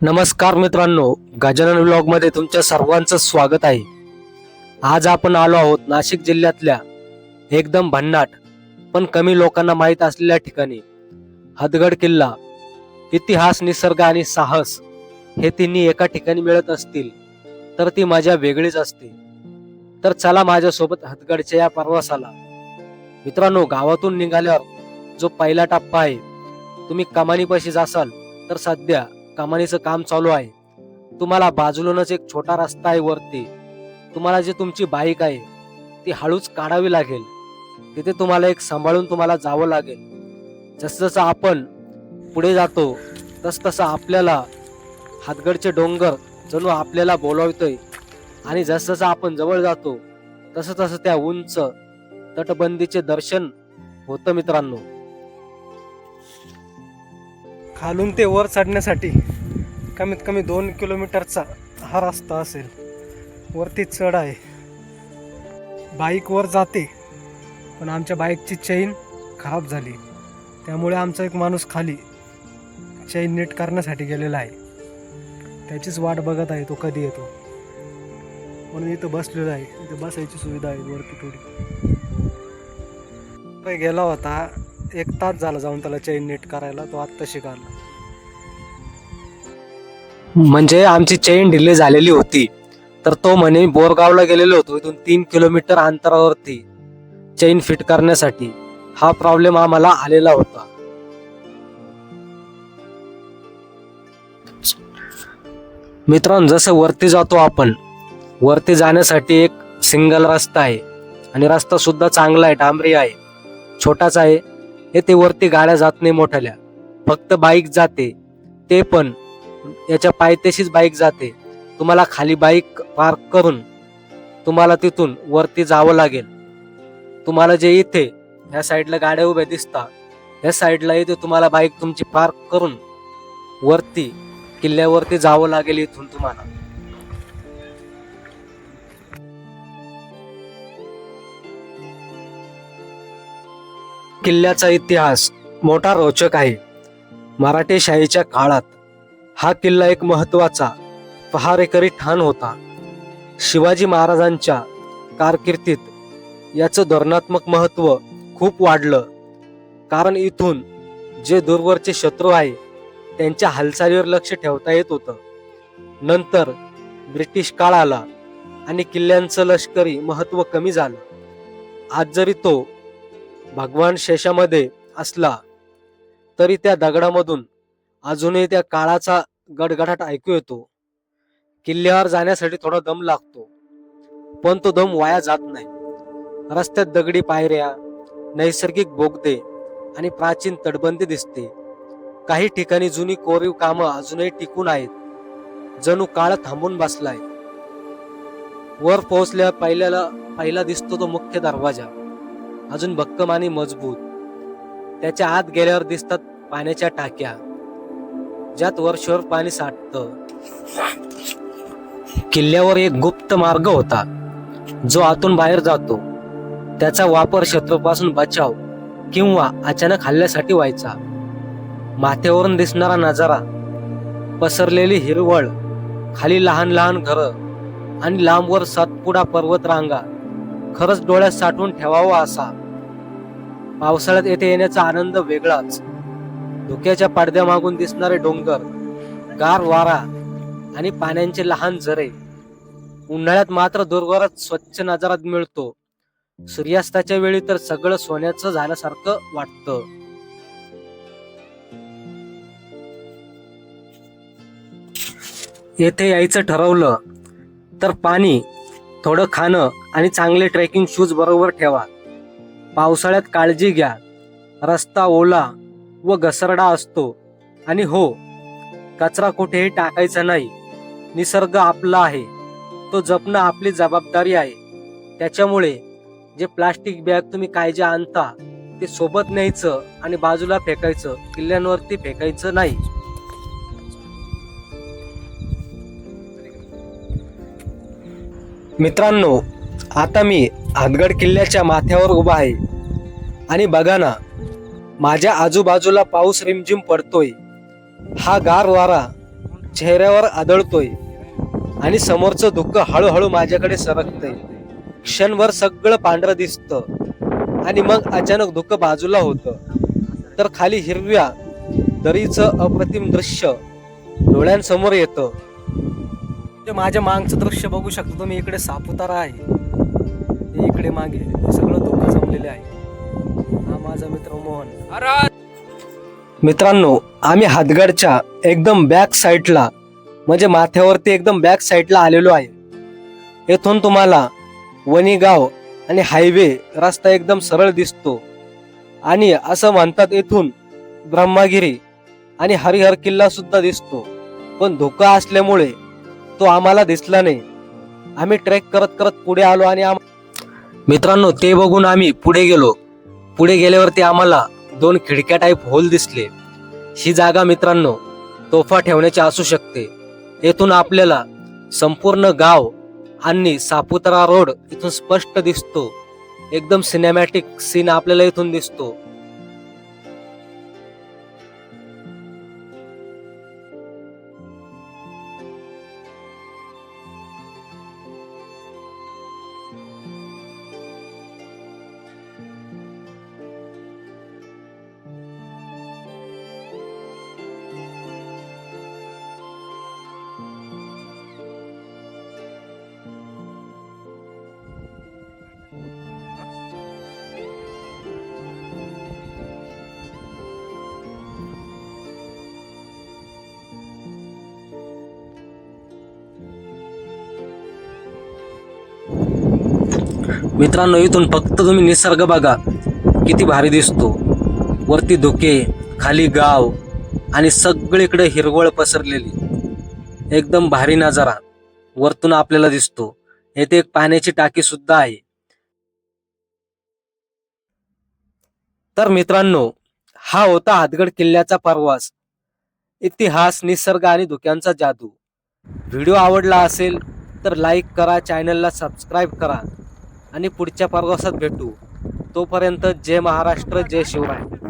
नमस्कार मित्रांनो गजानन ब्लॉगमध्ये तुमच्या सर्वांचं स्वागत आहे. आज आपण आलो आहोत नाशिक जिल्ह्यातल्या एकदम भन्नाट पण कमी लोकांना माहीत असलेल्या ठिकाणी हदगड किल्ला. इतिहास निसर्ग आणि साहस हे तिन्ही एका ठिकाणी मिळत असतील तर ती माझ्या वेगळीच असते. तर चला माझ्यासोबत हदगडच्या या प्रवासाला. मित्रांनो गावातून निघाल्यावर जो पहिला टप्पा आहे तुम्ही कमानीपाशी जासाल तर सध्या कमानीचं काम चालू आहे. तुम्हाला बाजूलाच एक छोटा रस्ता आहे वरती. तुम्हाला जी तुमची बाईक आहे ती हळूच काढावी लागेल. तिथे तुम्हाला एक सांभाळून तुम्हाला जावं लागेल. जसं जसं आपण पुढे जातो तसतसं आपल्याला हातगडचे डोंगर जणू आपल्याला बोलावतोय. आणि जसं जसं आपण जवळ जातो तसं तसं त्या उंच तटबंदीचे दर्शन होतं मित्रांनो. खालून ते वर चढण्यासाठी कमीत कमी दोन किलोमीटरचा हा रस्ता असेल. वरती चढ आहे. बाईकवर जाते पण आमच्या बाईकची चेन खराब झाली. त्यामुळे आमचा एक माणूस खाली चेन नीट करण्यासाठी गेलेला आहे. त्याचीच वाट बघत आहे तो कधी येतो. म्हणून इथं बसलेलो आहे. इथं बसायची सुविधा आहे वरती थोडी. गेला होता. एक तास झाला जाऊन त्याला चेन नीट करायला तो आत्ता शिकायला. म्हणजे आमची चेन डिले झालेली होती. तर तो म्हणे बोरगावला गेलेलो होतो इथून तीन किलोमीटर अंतरावरती चेन फिट करण्यासाठी. हा प्रॉब्लेम आम्हाला आलेला होता. मित्रांनो जसं वरती जातो आपण वरती जाण्यासाठी एक सिंगल रस्ता आहे. आणि रस्ता सुद्धा चांगला आहे डांबरी आहे छोटाच आहे. येथे वरती गाड्या जात नाही मोठ्याल्या फक्त बाईक जाते. ते पण याच्या पायथ्याशीच बाईक जाते. तुम्हाला खाली बाईक पार्क करून तुम्हाला तिथून वरती जावं लागेल. तुम्हाला जे इथे ह्या साईडला गाड्या उभ्या दिसतात ह्या साईडला इथे तुम्हाला बाईक तुमची पार्क करून वरती किल्ल्यावरती जावं लागेल इथून तुम्हाला. किल्ल्याचा इतिहास मोठा रोचक आहे. मराठी शाहीच्या काळात हा किल्ला एक महत्त्वाचा पहारेकरी ठाण होता. शिवाजी महाराजांच्या कारकिर्दीत याचं धोरणात्मक महत्त्व खूप वाढलं. कारण इथून जे दूरवरचे शत्रू आहे त्यांच्या हालचालीवर लक्ष ठेवता येत होतं. नंतर ब्रिटिश काळ आला आणि किल्ल्यांचं लष्करी महत्त्व कमी झालं. आज जरी तो भगवान शेषामध्ये असला तरी त्या दगडामधून अजूनही त्या काळाचा गडगडाट ऐकू येतो. किल्ल्यावर जाण्यासाठी थोडा दम लागतो पण तो दम वाया जात नाही. रस्त्यात दगडी पायऱ्या नैसर्गिक बोगदे आणि प्राचीन तटबंदी दिसते. काही ठिकाणी जुनी कोरीव कामं अजूनही टिकून आहेत. जणू काळ थांबून बसलाय. वर पोहोचल्या पहिल्याला पहिला दिसतो तो मुख्य दरवाजा. अजून भक्कम आणि मजबूत. त्याच्या आत गेल्यावर दिसतात पाण्याच्या टाक्या. ज्यात वर्षभर पाणी साठत. किल्ल्यावर एक गुप्त मार्ग होता. जो आतून बाहेर जातो. त्याचा वापर शत्रूपासून बचाव किंवा अचानक हल्ल्यासाठी व्हायचा. माथ्यावरून दिसणारा नजारा पसरलेली हिरवळ खाली लहान लहान घरं आणि लांबवर सातपुडा पर्वत रांगा खरंच डोळ्यात साठवून ठेवावा असा. पावसाळ्यात येथे येण्याचा आनंद वेगळाच. धुक्याच्या पडद्या मागून दिसणारे डोंगर गार वारा आणि पाण्याचे लहान झरे. उन्हाळ्यात मात्र दुर्गरात स्वच्छ नजारात मिळतो. सूर्यास्ताच्या वेळी तर सगळं सोन्याचं झाल्यासारखं वाटतं. येथे यायचं ठरवलं तर पाणी थोडं खाणं आणि चांगले ट्रेकिंग शूज बरोबर ठेवा. पावसाळ्यात काळजी घ्या. रस्ता ओला व घसरडा असतो. आणि हो कचरा कुठेही टाकायचा नाही. निसर्ग आपला आहे. तो जपणं आपली जबाबदारी आहे. त्याच्यामुळे जे प्लास्टिक बॅग तुम्ही काय जे आणता ते सोबत न्यायचं आणि बाजूला फेकायचं किल्ल्यांवरती फेकायचं नाही. मित्रांनो आता मी हातगड किल्ल्याच्या माथ्यावर उभा आहे. आणि बघा ना माझ्या आजूबाजूला पाऊस रिमझिम पडतोय. हा गार वारा चेहऱ्यावर आदळतोय. आणि समोरचं दुःख हळूहळू माझ्याकडे सरकतंय. क्षणभर सगळं पांढरं दिसतं. आणि मग अचानक दुःख बाजूला होतं. तर खाली हिरव्या दरीचं अप्रतिम दृश्य डोळ्यांसमोर येतं. ते माझ्या मागचं दृश्य बघू शकतो. तुम्ही इकडे सापुतारा आहे. इकडे मागे सगळं दुःख जमलेले आहे. हा माझा मित्र मोहन. मित्रांनो आम्ही हातगडच्या एकदम बॅक साईडला म्हणजे माथ्यावरती एकदम बॅक साईडला आलेलो आहे. येथून तुम्हाला वणी गाव आणि हायवे रस्ता एकदम सरळ दिसतो. आणि असं म्हणतात येथून ब्रह्मागिरी आणि हरिहर किल्ला सुद्धा दिसतो. पण धोका असल्यामुळे तो आम्हाला दिसला नाही. आम्ही ट्रेक करत करत पुढे आलो आणि आम- मित्रांनो ते बघून आम्ही पुढे गेलो. पुढे गेल्यावरती आम्हाला दोन खिडक्या टाईप होल दिसले. ही जागा मित्रांनो तोफा ठेवण्याची असू शकते. येथून आपल्याला संपूर्ण गाव आणि सापुतारा रोड इथून स्पष्ट दिसतो. एकदम सिनेमॅटिक सीन आपल्याला इथून दिसतो. मित्रांनो इथून फक्त तुम्ही निसर्ग बघा. किती भारी दिसतो. वरती धुके खाली गाव आणि सगळीकडे हिरवळ पसरलेली. एकदम भारी नजारा. वरतून आपल्याला दिसतो. येथे एक पाण्याची टाकी सुद्धा आहे. तर मित्रांनो हा होता हातगड किल्ल्याचा प्रवास. इतिहास निसर्ग आणि धुक्यांचा जादू. व्हिडिओ आवडला असेल तर लाईक करा चॅनलला सबस्क्राईब करा. आणि पुढच्या प्रवासात भेटू. तोपर्यंत जय महाराष्ट्र जय शिवराय.